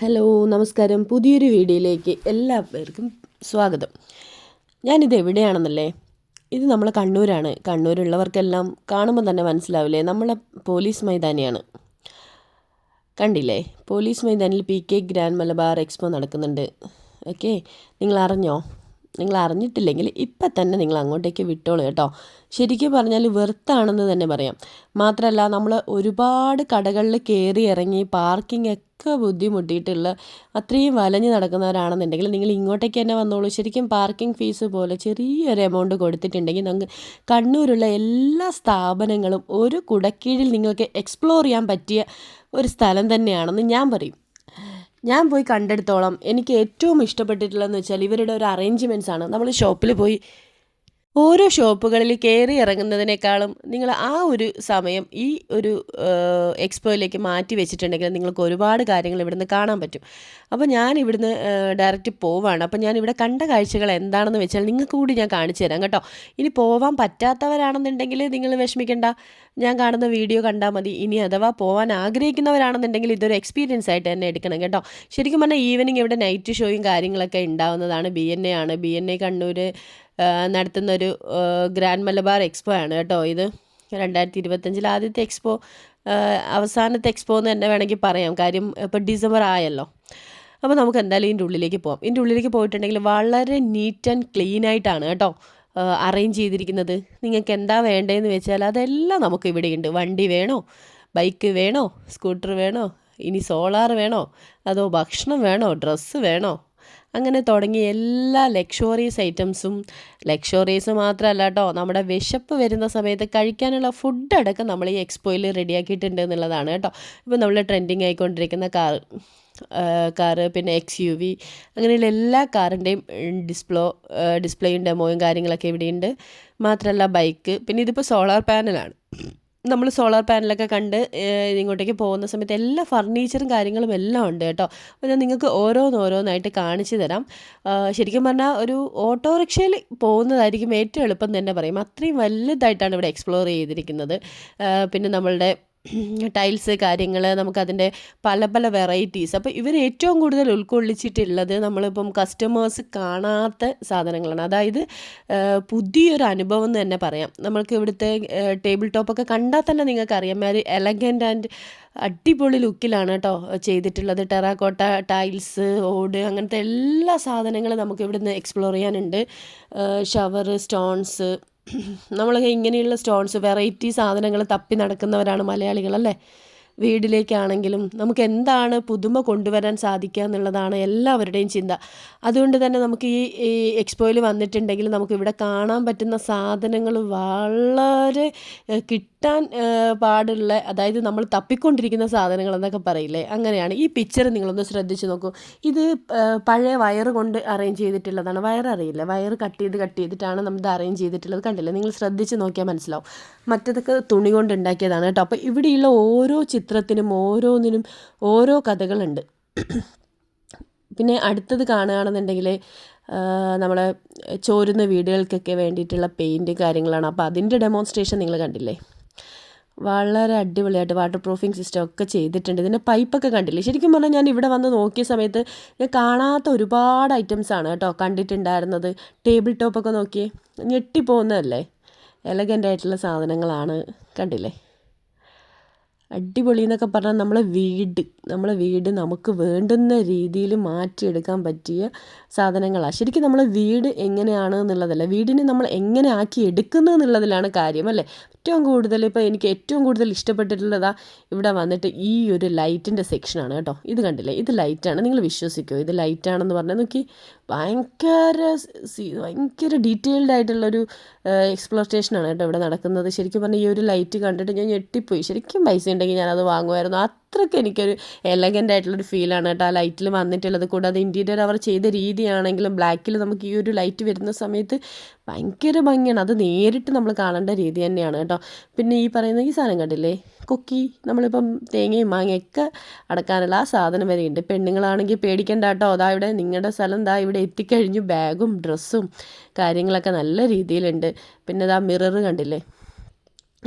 Hello നമസ്കാരം. പുതിയൊരു വീഡിയോയിലേക്ക് എല്ലാവർക്കും സ്വാഗതം. ഞാനിത് എവിടെയാണെന്നല്ലേ? ഇത് നമ്മൾ കണ്ണൂരാണ്. കണ്ണൂരുള്ളവർക്കെല്ലാം കാണുമ്പോൾ തന്നെ മനസ്സിലാവില്ലേ? നമ്മളെ പോലീസ് മൈതാനിയാണ്. കണ്ടില്ലേ? Police മൈതാനിൽ P K grand Malabar expo നടക്കുന്നുണ്ട്. ഓക്കെ നിങ്ങൾ അറിഞ്ഞോ നിങ്ങൾ അറിഞ്ഞിട്ടില്ലെങ്കിൽ ഇപ്പം തന്നെ നിങ്ങൾ അങ്ങോട്ടേക്ക് വിട്ടോളൂ കേട്ടോ. ശരിക്കും പറഞ്ഞാൽ വെറുത്താണെന്ന് തന്നെ പറയാം. മാത്രമല്ല നമ്മൾ ഒരുപാട് കടകളിൽ കയറി ഇറങ്ങി പാർക്കിംഗ് ഒക്കെ ബുദ്ധിമുട്ടിയിട്ടുള്ള അത്രയും വലഞ്ഞ് നടക്കുന്നവരാണെന്നുണ്ടെങ്കിൽ നിങ്ങൾ ഇങ്ങോട്ടേക്ക് തന്നെ വന്നോളൂ. ശരിക്കും പാർക്കിംഗ് ഫീസ് പോലെ ചെറിയൊരു എമൗണ്ട് കൊടുത്തിട്ടുണ്ടെങ്കിൽ നമുക്ക് കണ്ണൂരുള്ള എല്ലാ സ്ഥാപനങ്ങളും ഒരു കുടക്കീഴിൽ നിങ്ങൾക്ക് എക്സ്പ്ലോർ ചെയ്യാൻ പറ്റിയ ഒരു സ്ഥലം തന്നെയാണെന്ന് ഞാൻ പറയും. ഞാൻ പോയി കണ്ടെടുത്തോളം എനിക്ക് ഏറ്റവും ഇഷ്ടപ്പെട്ടിട്ടുള്ളതെന്ന് വെച്ചാൽ ഇവരുടെ ഒരു അറേഞ്ച്മെന്റ്സ് ആണ്. നമ്മൾ ഷോപ്പിൽ പോയി ഓരോ ഷോപ്പുകളിൽ കയറി ഇറങ്ങുന്നതിനേക്കാളും നിങ്ങൾ ആ ഒരു സമയം ഈ ഒരു എക്സ്പോയിലേക്ക് മാറ്റി വെച്ചിട്ടുണ്ടെങ്കിൽ നിങ്ങൾക്ക് ഒരുപാട് കാര്യങ്ങൾ ഇവിടുന്ന് കാണാൻ പറ്റും. അപ്പോൾ ഞാൻ ഇവിടുന്ന് ഡയറക്റ്റ് പോവാണ്. അപ്പോൾ ഞാൻ ഇവിടെ കണ്ട കാഴ്ചകൾ എന്താണെന്ന് വെച്ചാൽ നിങ്ങൾക്ക് കൂടി ഞാൻ കാണിച്ചു തരാം കേട്ടോ. ഇനി പോവാൻ പറ്റാത്തവരാണെന്നുണ്ടെങ്കിൽ നിങ്ങൾ വിഷമിക്കേണ്ട. ഞാൻ കാണുന്ന വീഡിയോ കണ്ടാൽ മതി. ഇനി അഥവാ പോകാൻ ആഗ്രഹിക്കുന്നവരാണെന്നുണ്ടെങ്കിൽ ഇതൊരു എക്സ്പീരിയൻസ് ആയിട്ട് തന്നെ എടുക്കണം കേട്ടോ. ശരിക്കും പറഞ്ഞാൽ ഈവനിങ് ഇവിടെ നൈറ്റ് ഷോയും കാര്യങ്ങളൊക്കെ ഉണ്ടാവുന്നതാണ്. ബി എൻ എ ആണ്. ബി എൻ എ കണ്ണൂർ നടത്തുന്നൊരു ഗ്രാൻഡ് മലബാർ എക്സ്പോ ആണ് കേട്ടോ ഇത്. രണ്ടായിരത്തി ഇരുപത്തഞ്ചിൽ ആദ്യത്തെ എക്സ്പോ അവസാനത്തെ എക്സ്പോ എന്ന് തന്നെ വേണമെങ്കിൽ പറയാം. കാര്യം ഇപ്പോൾ ഡിസംബർ ആയല്ലോ. അപ്പോൾ നമുക്ക് എന്തായാലും ഇതിന്റെ ഉള്ളിലേക്ക് പോകാം ഇതിന്റെ ഉള്ളിലേക്ക് പോയിട്ടുണ്ടെങ്കിൽ വളരെ നീറ്റ് ആൻഡ് ക്ലീൻ ആയിട്ടാണ് കേട്ടോ അറേഞ്ച് ചെയ്തിരിക്കുന്നത്. നിങ്ങൾക്ക് എന്താ വേണ്ടതെന്ന് വെച്ചാൽ അതെല്ലാം നമുക്ക് ഇവിടെയുണ്ട് വണ്ടി വേണോ? ബൈക്ക് വേണോ? സ്കൂട്ടർ വേണോ? ഇനി സോളാർ വേണോ? അതോ ഭക്ഷണം വേണോ? ഡ്രസ്സ് വേണോ? അങ്ങനെ തുടങ്ങി എല്ലാ ലക്ഷറീസ് ഐറ്റംസും ലക്ഷറീസ് മാത്രമല്ല കേട്ടോ നമ്മുടെ വിശപ്പ് വരുന്ന സമയത്ത് കഴിക്കാനുള്ള ഫുഡ് അടക്കം നമ്മൾ ഈ എക്സ്പോയിൽ റെഡിയാക്കിയിട്ടുണ്ട് എന്നുള്ളതാണ് കേട്ടോ ഇപ്പോൾ നമ്മൾ ട്രെൻഡിങ് ആയിക്കൊണ്ടിരിക്കുന്ന കാർ കാറ് പിന്നെ എക്സ് യു വി അങ്ങനെയുള്ള എല്ലാ കാറിന്റെയും ഡിസ്പ്ലോ ഡിസ്പ്ലേയും ഡെമോയും കാര്യങ്ങളൊക്കെ ഇവിടെയുണ്ട്. മാത്രമല്ല ബൈക്ക് പിന്നെ ഇതിപ്പോൾ സോളാർ പാനലാണ് നമ്മൾ സോളാർ പാനലൊക്കെ കണ്ട് ഇങ്ങോട്ടേക്ക് പോകുന്ന സമയത്ത് എല്ലാ ഫർണിച്ചറും കാര്യങ്ങളും എല്ലാം ഉണ്ട് കേട്ടോ. അപ്പോൾ ഞാൻ നിങ്ങൾക്ക് ഓരോന്നോരോന്നായിട്ട് കാണിച്ചു തരാം. ശരിക്കും പറഞ്ഞാൽ ഒരു ഓട്ടോറിക്ഷയിൽ പോകുന്നതായിരിക്കും ഏറ്റവും എളുപ്പം തന്നെ പറയും. അത്രയും വലുതായിട്ടാണ് ഇവിടെ എക്സ്പ്ലോർ ചെയ്തിരിക്കുന്നത്. പിന്നെ നമ്മളുടെ ടൈൽസ് കാര്യങ്ങൾ നമുക്കതിന്റെ പല പല വെറൈറ്റീസ്. അപ്പോൾ ഇവർ ഏറ്റവും കൂടുതൽ ഉൾക്കൊള്ളിച്ചിട്ടുള്ളത് നമ്മളിപ്പം കസ്റ്റമേഴ്സ് കാണാത്ത സാധനങ്ങളാണ്. അതായത് പുതിയൊരു അനുഭവം എന്ന് തന്നെ പറയാം. നമ്മൾക്ക് ഇവിടുത്തെ ടേബിൾ ടോപ്പൊക്കെ കണ്ടാൽ തന്നെ നിങ്ങൾക്ക് അറിയാം ഒരു എലഗന്റ് ആൻഡ് അടിപൊളി ലുക്കിലാണ് കേട്ടോ ചെയ്തിട്ടുള്ളത്. ടെറാക്കോട്ട ടൈൽസ് ഓട് അങ്ങനത്തെ എല്ലാ സാധനങ്ങളും നമുക്ക് ഇവിടുന്ന് എക്സ്പ്ലോർ ചെയ്യാനുണ്ട്. ഷവർ സ്റ്റോൺസ് നമ്മളൊക്കെ ഇങ്ങനെയുള്ള സ്റ്റോൺസ് വെറൈറ്റി സാധനങ്ങൾ തപ്പി നടക്കുന്നവരാണ് മലയാളികൾ അല്ലേ വീട്ടിലേക്കാണെങ്കിലും നമുക്ക് എന്താണ് പുതുമ കൊണ്ടുവരാൻ സാധിക്കുക എന്നുള്ളതാണ് എല്ലാവരുടെയും ചിന്ത. അതുകൊണ്ട് തന്നെ നമുക്ക് ഈ ഈ എക്സ്പോയിൽ വന്നിട്ടുണ്ടെങ്കിൽ നമുക്ക് ഇവിടെ കാണാൻ പറ്റുന്ന സാധനങ്ങൾ വളരെ കിട്ടാൻ പാടുള്ള അതായത് നമ്മൾ തപ്പിക്കൊണ്ടിരിക്കുന്ന സാധനങ്ങൾ എന്നൊക്കെ പറയില്ലേ? അങ്ങനെയാണ്. ഈ പിക്ചർ നിങ്ങളൊന്ന് ശ്രദ്ധിച്ച് നോക്കൂ. ഇത് പഴയ വയർ കൊണ്ട് അറേഞ്ച് ചെയ്തിട്ടുള്ളതാണ്. വയർ അറിയില്ല? വയർ കട്ട് ചെയ്ത് കട്ട് ചെയ്തിട്ടാണ് നമ്മൾ ഇത് അറേഞ്ച് ചെയ്തിട്ടുള്ളത് കണ്ടില്ലേ? നിങ്ങൾ ശ്രദ്ധിച്ച് നോക്കിയാൽ മനസ്സിലാവും. മറ്റതൊക്കെ തുണി കൊണ്ട് ഉണ്ടാക്കിയതാണ് കേട്ടോ. അപ്പോൾ ഇവിടെയുള്ള ഓരോ ചിത്രത്തിനും ഓരോന്നിനും ഓരോ കഥകളുണ്ട്. പിന്നെ അടുത്തത് കാണുകയാണെന്നുണ്ടെങ്കിൽ നമ്മളെ ചോരുന്ന വീടുകൾക്കൊക്കെ വേണ്ടിയിട്ടുള്ള പെയിന്റ് കാര്യങ്ങളാണ്. അപ്പോൾ അതിന്റെ ഡെമോൺസ്ട്രേഷൻ നിങ്ങൾ കണ്ടില്ലേ? വളരെ അടിപൊളിയായിട്ട് വാട്ടർ പ്രൂഫിങ് സിസ്റ്റം ഒക്കെ ചെയ്തിട്ടുണ്ട്. ഇതിന്റെ പൈപ്പൊക്കെ കണ്ടില്ലേ? ശരിക്കും പറഞ്ഞാൽ ഞാൻ ഇവിടെ വന്ന് നോക്കിയ സമയത്ത് ഞാൻ കാണാത്ത ഒരുപാട് ഐറ്റംസ് ആണ് കേട്ടോ കണ്ടിട്ടുണ്ടായിരുന്നത്. ടേബിൾ ടോപ്പൊക്കെ നോക്കിയേ ഞെട്ടിപ്പോകുന്നതല്ലേ എലഗന്റ് ആയിട്ടുള്ള സാധനങ്ങളാണ് കണ്ടില്ലേ? അടിപൊളി എന്നൊക്കെ പറഞ്ഞാൽ നമ്മളെ വീട് നമ്മളെ വീട് നമുക്ക് വേണ്ടുന്ന രീതിയിൽ മാറ്റിയെടുക്കാൻ പറ്റിയ സാധനങ്ങളാണ് ശരിക്കും നമ്മളെ വീട് എങ്ങനെയാണ് എന്നുള്ളതല്ല വീടിനെ നമ്മൾ എങ്ങനെ ആക്കി എടുക്കുന്നു എന്നുള്ളതിലാണ് കാര്യം അല്ലേ? ഏറ്റവും കൂടുതൽ ഇപ്പോൾ എനിക്ക് ഏറ്റവും കൂടുതൽ ഇഷ്ടപ്പെട്ടിട്ടുള്ളതാ ഇവിടെ വന്നിട്ട് ഈ ഒരു ലൈറ്റിന്റെ സെക്ഷനാണ് കേട്ടോ. ഇത് കണ്ടില്ലേ? ഇത് ലൈറ്റാണ്. നിങ്ങൾ വിശ്വസിക്കുമോ ഇത് ലൈറ്റാണെന്ന് പറഞ്ഞാൽ നോക്കി ഭയങ്കര ഭയങ്കര ഡീറ്റെയിൽഡ് ആയിട്ടുള്ളൊരു എക്സ്പ്ലോറേഷനാണ് കേട്ടോ ഇവിടെ നടക്കുന്നത്. ശരിക്കും പറഞ്ഞാൽ ഈ ഒരു ലൈറ്റ് കണ്ടിട്ട് ഞാൻ ഞെട്ടിപ്പോയി. ശരിക്കും പൈസ ഉണ്ടെങ്കിൽ ഞാനത് വാങ്ങുമായിരുന്നു. അത്രയ്ക്ക് എനിക്കൊരു എലഗന്റ് ആയിട്ടുള്ളൊരു ഫീലാണ് കേട്ടോ ആ ലൈറ്റിൽ വന്നിട്ടുള്ളത്. കൂടാതെ ഇന്റീരിയർ അവർ ചെയ്ത രീതിയാണെങ്കിലും ബ്ലാക്കിൽ നമുക്ക് ഈ ഒരു ലൈറ്റ് വരുന്ന സമയത്ത് ഭയങ്കര ഭംഗിയാണ്. അത് നേരിട്ട് നമ്മൾ കാണേണ്ട രീതി തന്നെയാണ് കേട്ടോ. പിന്നെ ഈ പറയുന്ന ഈ സാധനം കണ്ടില്ലേ? കുക്കി. നമ്മളിപ്പം തേങ്ങയും മാങ്ങയൊക്കെ അടക്കാനുള്ള ആ സാധനം വരെയുണ്ട് പെണ്ണുങ്ങളാണെങ്കിൽ പേടിക്കേണ്ട കേട്ടോ. അതാ ഇവിടെ നിങ്ങളുടെ സ്ഥലം ദാ ഇവിടെ എത്തിക്കഴിഞ്ഞു ബാഗും ഡ്രസ്സും കാര്യങ്ങളൊക്കെ നല്ല രീതിയിലുണ്ട്. പിന്നെ ഇതാ മിറർ കണ്ടില്ലേ?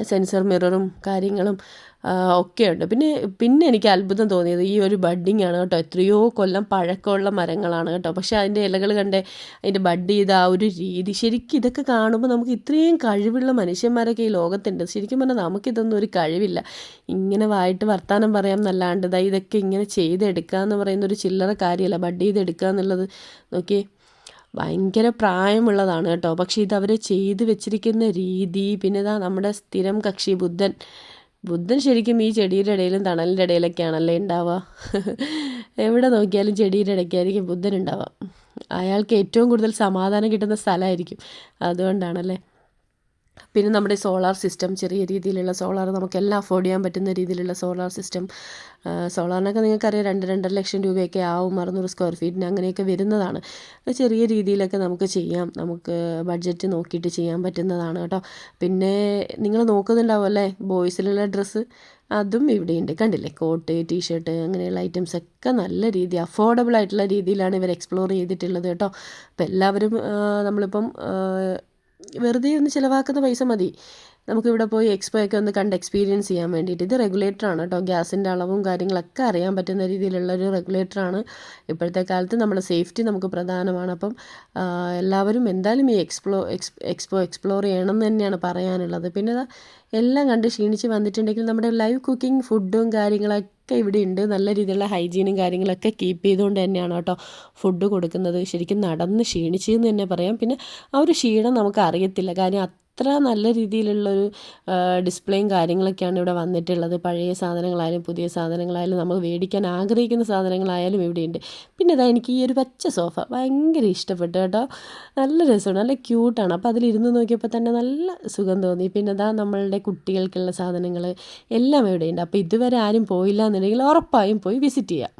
സെൻസർ മിററും കാര്യങ്ങളും ഒക്കെയുണ്ട്. പിന്നെ പിന്നെ എനിക്ക് അത്ഭുതം തോന്നിയത് ഈ ഒരു ബഡ്ഡിങ് ആണ് കേട്ടോ. എത്രയോ കൊല്ലം പഴക്കമുള്ള മരങ്ങളാണ് കേട്ടോ. പക്ഷെ അതിന്റെ ഇലകൾ കണ്ടേ അതിന്റെ ബഡ് ചെയ്ത ആ ഒരു രീതി ശരിക്കും ഇതൊക്കെ കാണുമ്പോൾ നമുക്ക് ഇത്രയും കഴിവുള്ള മനുഷ്യന്മാരൊക്കെ ഈ ലോകത്തുണ്ട്. ശരിക്കും പറഞ്ഞാൽ നമുക്കിതൊന്നും ഒരു കഴിവില്ല. ഇങ്ങനെ വായിട്ട് വർത്തമാനം പറയാം എന്നല്ലാണ്ട് ഇതൊക്കെ ഇങ്ങനെ ചെയ്തെടുക്കുക എന്ന് പറയുന്ന ഒരു ചില്ലറ കാര്യമല്ല. ബഡ് ചെയ്തെടുക്കുക എന്നുള്ളത് നോക്കിയേ ഭയങ്കര പ്രായമുള്ളതാണ് കേട്ടോ. പക്ഷേ ഇത് അവർ ചെയ്തു വെച്ചിരിക്കുന്ന രീതി പിന്നെ ഇതാ നമ്മുടെ സ്ഥിരം കക്ഷി ബുദ്ധൻ. ബുദ്ധൻ ശരിക്കും ഈ ചെടിയുടെ ഇടയിലും തണലിന്റെ ഇടയിലൊക്കെയാണല്ലേ ഉണ്ടാവുക? എവിടെ നോക്കിയാലും ചെടിയുടെ ഇടയ്ക്കായിരിക്കും ബുദ്ധൻ ഉണ്ടാവുക. അയാൾക്ക് ഏറ്റവും കൂടുതൽ സമാധാനം കിട്ടുന്ന സ്ഥലമായിരിക്കും. അതുകൊണ്ടാണല്ലേ. പിന്നെ നമ്മുടെ സോളാർ സിസ്റ്റം ചെറിയ രീതിയിലുള്ള സോളാർ നമുക്കെല്ലാം അഫോർഡ് ചെയ്യാൻ പറ്റുന്ന രീതിയിലുള്ള സോളാർ സിസ്റ്റം. സോളാറിനൊക്കെ നിങ്ങൾക്കറിയാം രണ്ട് രണ്ടര ലക്ഷം രൂപയൊക്കെ ആവും അറുന്നൂറ് സ്ക്വയർ ഫീറ്റിന് അങ്ങനെയൊക്കെ വരുന്നതാണ്. ചെറിയ രീതിയിലൊക്കെ നമുക്ക് ചെയ്യാം. നമുക്ക് ബഡ്ജറ്റ് നോക്കിയിട്ട് ചെയ്യാൻ പറ്റുന്നതാണ് കേട്ടോ. പിന്നെ നിങ്ങൾ നോക്കുന്നുണ്ടാവും ബോയ്സിലുള്ള ഡ്രസ്സ് അതും ഇവിടെയുണ്ട്. കണ്ടില്ലേ? കോട്ട് ടീഷർട്ട് അങ്ങനെയുള്ള ഐറ്റംസ് ഒക്കെ നല്ല രീതി അഫോർഡബിൾ ആയിട്ടുള്ള രീതിയിലാണ് ഇവർ എക്സ്പ്ലോർ ചെയ്തിട്ടുള്ളത് കേട്ടോ. അപ്പോൾ എല്ലാവരും നമ്മളിപ്പം വെറുതെ ഒന്ന് ചിലവാക്കുന്ന പൈസ മതി. നമുക്കിവിടെ പോയി എക്സ്പോ ഒക്കെ ഒന്ന് കണ്ട് എക്സ്പീരിയൻസ് ചെയ്യാൻ വേണ്ടിയിട്ട്. ഇത് റെഗുലേറ്ററാണ് കേട്ടോ ഗ്യാസിന്റെ അളവും കാര്യങ്ങളൊക്കെ അറിയാൻ പറ്റുന്ന രീതിയിലുള്ള ഒരു റെഗുലേറ്ററാണ് ഇപ്പോഴത്തെ കാലത്ത് നമ്മുടെ സേഫ്റ്റി നമുക്ക് പ്രധാനമാണ്. അപ്പം എല്ലാവരും എന്തായാലും ഈ എക്സ്പ്ലോ എക്സ്പോ എക്സ്പ്ലോർ ചെയ്യണം എന്ന് തന്നെയാണ് പറയാനുള്ളത്. പിന്നെ എല്ലാം കണ്ട് ക്ഷീണിച്ച് വന്നിട്ടുണ്ടെങ്കിൽ നമ്മുടെ ലൈവ് കുക്കിംഗ് ഫുഡും കാര്യങ്ങളൊക്കെ ഇവിടെ ഉണ്ട്. നല്ല രീതിയിലുള്ള ഹൈജീനും കാര്യങ്ങളൊക്കെ കീപ്പ് ചെയ്തുകൊണ്ട് തന്നെയാണ് കേട്ടോ ഫുഡ് കൊടുക്കുന്നത്. ശരിക്കും നടന്ന് ക്ഷീണിച്ചെന്ന് തന്നെ പറയാം. പിന്നെ ആ ഒരു ക്ഷീണം നമുക്ക് അറിയത്തില്ല. കാര്യം അത്ര നല്ല രീതിയിലുള്ളൊരു ഡിസ്പ്ലേയും കാര്യങ്ങളൊക്കെയാണ് ഇവിടെ വന്നിട്ടുള്ളത്. പഴയ സാധനങ്ങളായാലും പുതിയ സാധനങ്ങളായാലും നമ്മൾ മേടിക്കാൻ ആഗ്രഹിക്കുന്ന സാധനങ്ങളായാലും ഇവിടെയുണ്ട്. പിന്നെ ഇതാ എനിക്ക് ഈ ഒരു പച്ച സോഫ ഭയങ്കര ഇഷ്ടപ്പെട്ടു കേട്ടോ. നല്ല രസമാണ് നല്ല ക്യൂട്ടാണ്. അപ്പോൾ അതിലിരുന്ന് നോക്കിയപ്പോൾ തന്നെ നല്ല സുഖം തോന്നി. പിന്നെ ഇതാ നമ്മളുടെ കുട്ടികൾക്കുള്ള സാധനങ്ങൾ എല്ലാം ഇവിടെയുണ്ട്. അപ്പോൾ ഇതുവരെ ആരും പോയില്ല എന്നുണ്ടെങ്കിൽ ഉറപ്പായും പോയി വിസിറ്റ് ചെയ്യാം.